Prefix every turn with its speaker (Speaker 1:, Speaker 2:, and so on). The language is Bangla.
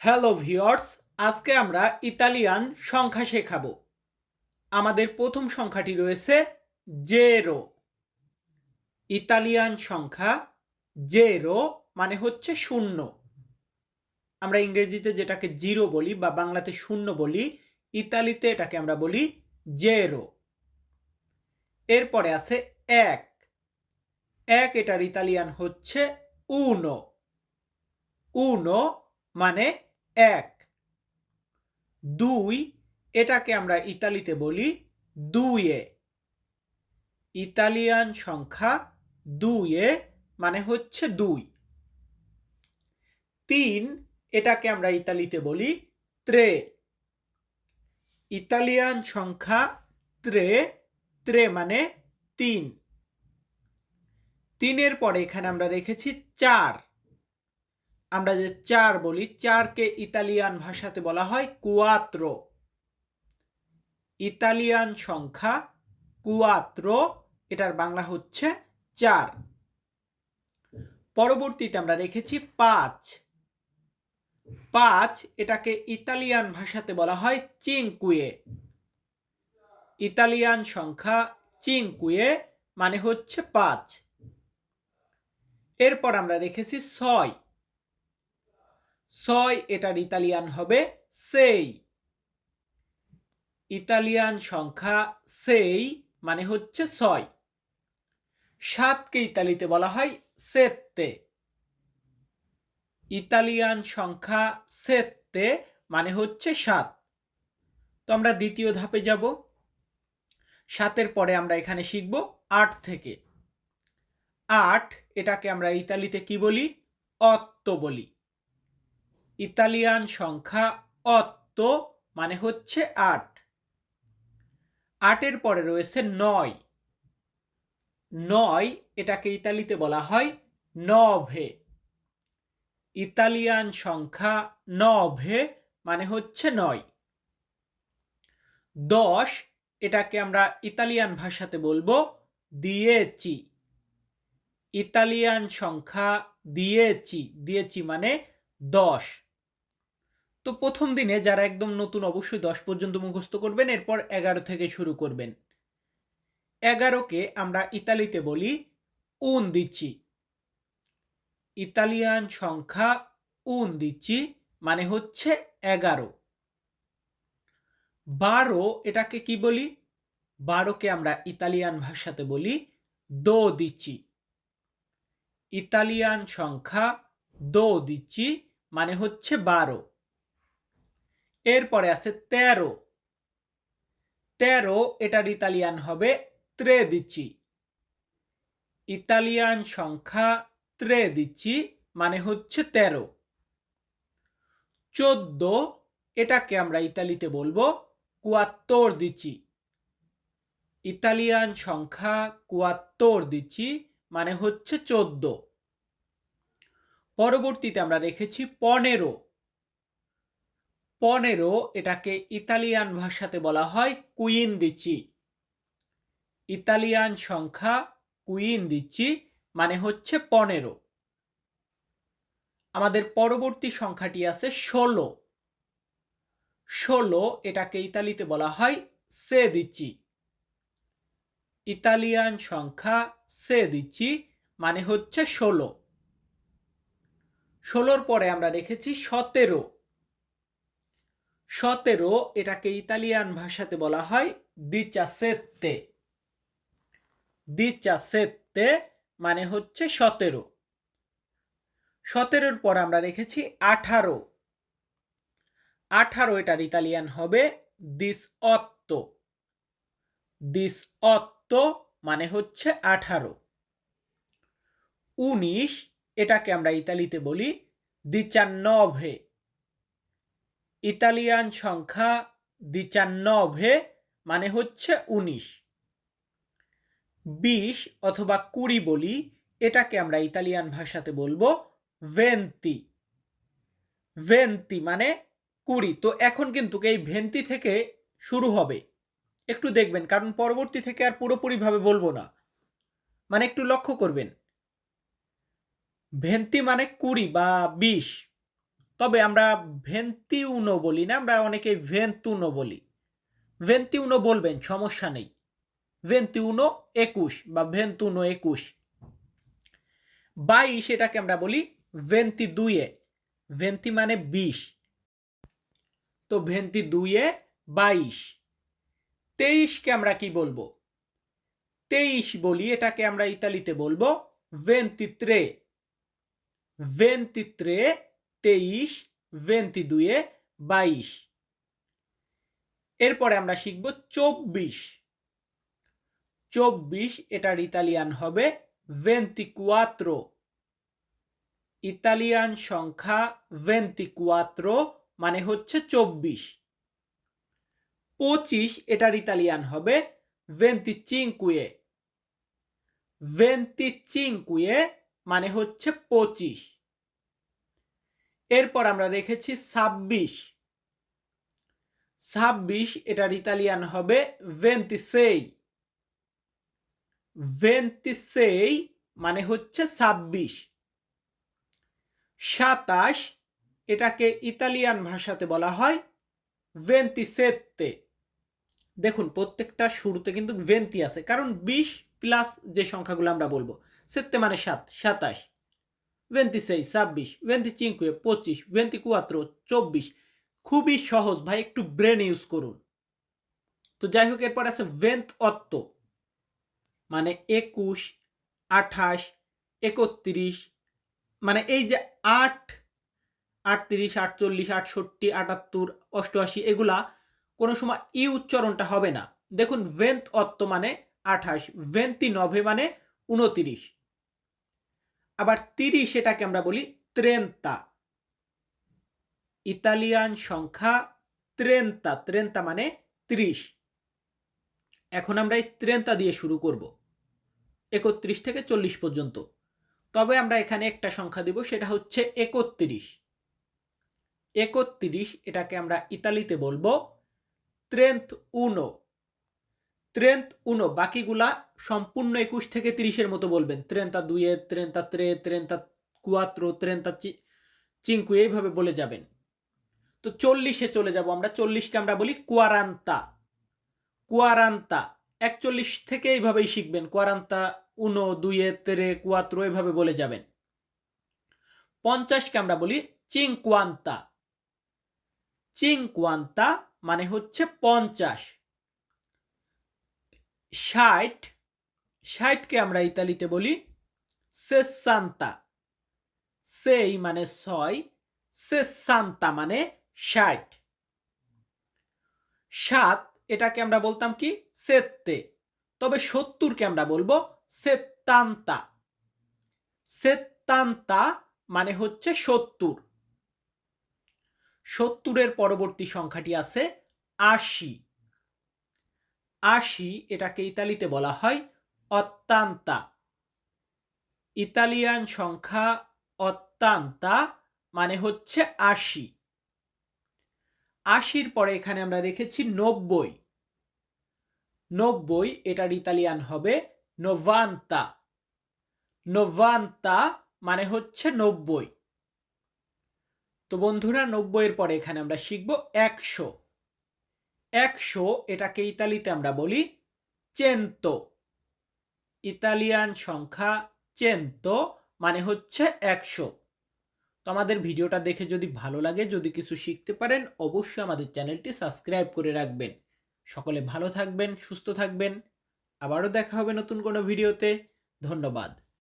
Speaker 1: হ্যালো ভিওর্স আজকে আমরা ইতালিয়ান সংখ্যা শেখাব। আমাদের প্রথম সংখ্যাটি রয়েছে জেরো ইতালিয়ান সংখ্যা জেরো মানে হচ্ছে শূন্য। আমরা ইংরেজিতে যেটাকে জিরো বলি বা বাংলাতে শূন্য বলি, ইতালিতে এটাকে আমরা বলি জেরো এরপরে আছে এক। এক এটার ইতালিয়ান হচ্ছে উনো উনো মানে এক। দুই, এটাকে আমরা ইতালিতে বলি দুয়ে ইতালিয়ান সংখ্যা দুয়ে মানে হচ্ছে দুই। তিন, এটাকে আমরা ইতালিতে বলি ত্রে। ইতালিয়ান সংখ্যা ত্রে ত্রে মানে তিন। তিনের পরে এখানে আমরা রেখেছি চার। আমরা যে চার বলি, চারকে ইতালিয়ান ভাষাতে বলা হয় কুয়াত্রো। ইতালিয়ান সংখ্যা কুয়াত্রো, এটার বাংলা হচ্ছে চার। পরবর্তীতে আমরা রেখেছি পাঁচ। পাঁচ এটাকে ইতালিয়ান ভাষাতে বলা হয় চিংকুয়ে ইতালিয়ান সংখ্যা চিংকুয়ে মানে হচ্ছে পাঁচ। এরপর আমরা রেখেছি ছয়। ছয়, এটার ইতালিয়ান হবে সেই। ইতালিয়ান সংখ্যা সেই মানে হচ্ছে ছয়। সাতকে ইতালিতে বলা হয় সেত্তে। ইতালিয়ান সংখ্যা সেত্তে মানে হচ্ছে সাত। তো আমরা দ্বিতীয় ধাপে যাব। সাতের পরে আমরা এখানে শিখব আট থেকে। আট, এটাকে আমরা ইতালিতে কি বলি? অত্ত বলি। ইতালিয়ান সংখ্যা অত্ত মানে হচ্ছে আট। আটের পরে রয়েছে নয়। নয় এটাকে ইতালিতে বলা হয় নভে। ইতালিয়ান সংখ্যা নভে মানে হচ্ছে নয়। দশ এটাকে আমরা ইতালিয়ান ভাষাতে বলব দিয়েছি ইতালিয়ান সংখ্যা দিয়েছি দিয়েছি মানে দশ। তো প্রথম দিনে যারা একদম নতুন অবশ্যই দশ পর্যন্ত মুখস্থ করবেন, এরপর এগারো থেকে শুরু করবেন। এগারোকে আমরা ইতালিতে বলি উন দিচ্ছি ইতালিয়ান সংখ্যা উন দিচ্ছি মানে হচ্ছে এগারো। বারো এটাকে কি বলি? বারোকে আমরা ইতালিয়ান ভাষাতে বলি দো দিচ্ছি ইতালিয়ান সংখ্যা দো দিচ্ছি মানে হচ্ছে বারো। এরপরে আছে তেরো। তেরো, এটার ইতালিয়ান হবে ত্রে দিচ্ছি ইতালিয়ান সংখ্যা ত্রে দিচ্ছি মানে হচ্ছে তেরো। চোদ্দ, এটাকে আমরা ইতালিতে বলব কুয়াত্তর দিচ্ছি ইতালিয়ান সংখ্যা কুয়াত্তর দিচ্ছি মানে হচ্ছে চোদ্দ। পরবর্তীতে আমরা রেখেছি পনেরো। পনেরো এটাকে ইতালিয়ান ভাষাতে বলা হয় কুইন দিচ্ছি ইতালিয়ান সংখ্যা কুইন দিচ্ছি মানে হচ্ছে পনেরো। আমাদের পরবর্তী সংখ্যাটি আছে ষোলো। ষোলো এটাকে ইতালিতে বলা হয় সে দিচ্ছি ইতালিয়ান সংখ্যা সে দিচ্ছি মানে হচ্ছে ষোলো। ষোলোর পরে আমরা রেখেছি সতেরো। সতেরো, এটাকে ইতালিয়ান ভাষাতে বলা হয় দিচাসেত্তে দিচাসেত্তে মানে হচ্ছে সতেরো। সতেরোর পর আমরা রেখেছি আঠারো। আঠারো এটার ইতালিয়ান হবে দিস অত্ত দিস অত্ত মানে হচ্ছে আঠারো। উনিশ, এটাকে আমরা ইতালিতে বলি দিচান্নভে। ইতালিয়ান সংখ্যা দিচান্নভে মানে হচ্ছে উনিশ। বিশ অথবা কুড়ি বলি, এটাকে আমরা ইতালিয়ান ভাষাতে বলব ভেন্তি। ভেন্তি মানে কুড়ি। তো এখন কিন্তু এই ভেন্তি থেকে শুরু হবে। একটু দেখবেন, কারণ পরবর্তী থেকে আর পুরোপুরিভাবে বলব না। মানে একটু লক্ষ্য করবেন। ভেন্তি মানে কুড়ি বা বিশ। তবে আমরা ভেন্তি উনো বলি না, আমরা অনেকে ভেন্তুনো বলি। ভেন্তি উনো বলবেন, সমস্যা নেই। ভেন্তি উনো একুশ বা ভেন্তুনো একুশ। বাইশ এটাকে আমরা বলি ভেন্তি দুইয়ে। ভেন্তি মানে বিশ। তো ভেন্তি দুইয়ে বাইশ। তেইশকে আমরা কি বলব? তেইশ বলি, এটাকে আমরা ইতালিতে বলব ভেন্তিত্রে। ভেন্তিত্রে তেইশ ভেন্তি দুয়ে বাইশ। এরপরে আমরা শিখব চব্বিশ। চব্বিশ, এটার ইতালিয়ান হবে ভেন্তিকুয়াত্রো ইতালিয়ান সংখ্যা ভেন্তিকুয়াত্রো মানে হচ্ছে চব্বিশ। পঁচিশ, এটার ইতালিয়ান হবে ভেন্তিচিঙ্কুয়ে ভেন্তিচিঙ্কুয়ে মানে হচ্ছে পঁচিশ। এরপর আমরা রেখেছি ছাব্বিশ। ছাব্বিশ, এটার ইতালিয়ান হবে ভেন্তিসেই। ভেন্তিসেই মানে হচ্ছে ছাব্বিশ। সাতাশ, এটাকে ইতালিয়ান ভাষাতে বলা হয় ভেন্তিসেত্তে দেখুন, প্রত্যেকটা শুরুতে কিন্তু ভেন্তি আছে, কারণ বিশ প্লাস যে সংখ্যাগুলো আমরা বলব সেত্তে মানে সাত, সাতাশ। ভেন্তিসেই ছাব্বিশ ভেন্তি চিঙ্কুয়ে পঁচিশ ভেন্তি কুয়াত্রো চব্বিশ। খুবই সহজ ভাই, একটু ব্রেন ইউজ করুন। তো যাই হোক, এরপর আছে ভেন্ত অত্ত মানে একুশ, আঠাশ, একত্রিশ মানে এই যে আট, আটত্রিশ, আটচল্লিশ, আটষট্টি, আটাত্তর, অষ্টআশি, এগুলা কোনো সময় ই উচ্চারণটা হবে না। দেখুন ভেন্ত অত্ত মানে আঠাশ ভেন্তি নভে মানে উনতিরিশ আবার তিরিশ এটাকে আমরা বলি ত্রেন্তা। ইতালিয়ান সংখ্যা ত্রেন্তা ত্রেন্তা মানে ত্রিশ। এখন আমরা এই ত্রেন্তা দিয়ে শুরু করব। একত্রিশ থেকে চল্লিশ পর্যন্ত। তবে আমরা এখানে একটা সংখ্যা দিব, সেটা হচ্ছে একত্রিশ। একত্রিশ এটাকে আমরা ইতালিতে বলব ত্রেন্থ উনো। ত্রেন্থ উনো বাকিগুলা সম্পূর্ণ একুশ থেকে তিরিশের মতো বলবেন। ত্রেন্তা দুয়ে ত্রেন্তা ত্রে ত্রেন্তা কুয়াত্রো ত্রেন্তা চিঙ্কু এইভাবে বলে যাবেন। তো চল্লিশে চলে যাব আমরা। চল্লিশকে আমরা বলি কুয়ারান্তা। কুয়ারান্তা, একচল্লিশ থেকে এইভাবেই শিখবেন। কোয়ারান্তা উনো দুয়ে তেরে কুয়াত্রো এভাবে বলে যাবেন। পঞ্চাশকে আমরা বলি চিংকুয়ান্তা। চিংকুয়ান্তা মানে হচ্ছে পঞ্চাশ। ষাট, ষাটকে আমরা ইতালিতে বলি সেসান্তা সেই মানে ছয় সেসান্তা মানে ষাট। সাত, এটাকে আমরা বলতাম কি? সেত্তে তবে সত্তরকে আমরা বলব সেত্তান্তা সেত্তান্তা মানে হচ্ছে সত্তর। সত্তরের পরবর্তী সংখ্যাটি আছে আশি। আশি এটাকে ইতালিতে বলা হয় অত্যান্তা ইতালিয়ান সংখ্যা অত্যান্তা মানে হচ্ছে আশি। আশির পরে এখানে আমরা রেখেছি নব্বই। নব্বই এটার ইতালিয়ান হবে নোভান্তা নোভান্তা মানে হচ্ছে নব্বই। তো বন্ধুরা, নব্বইয়ের পরে এখানে আমরা শিখব একশো। একশো, এটাকে ইতালিতে আমরা বলি চেন্তো ইতালিয়ান সংখ্যা চেন্তো মানে হচ্ছে একশো। তো আমাদের ভিডিওটা দেখে যদি ভালো লাগে, যদি কিছু শিখতে পারেন, অবশ্যই আমাদের চ্যানেলটি সাবস্ক্রাইব করে রাখবেন। সকলে ভালো থাকবেন, সুস্থ থাকবেন। আবারও দেখা হবে নতুন কোনো ভিডিওতে। ধন্যবাদ।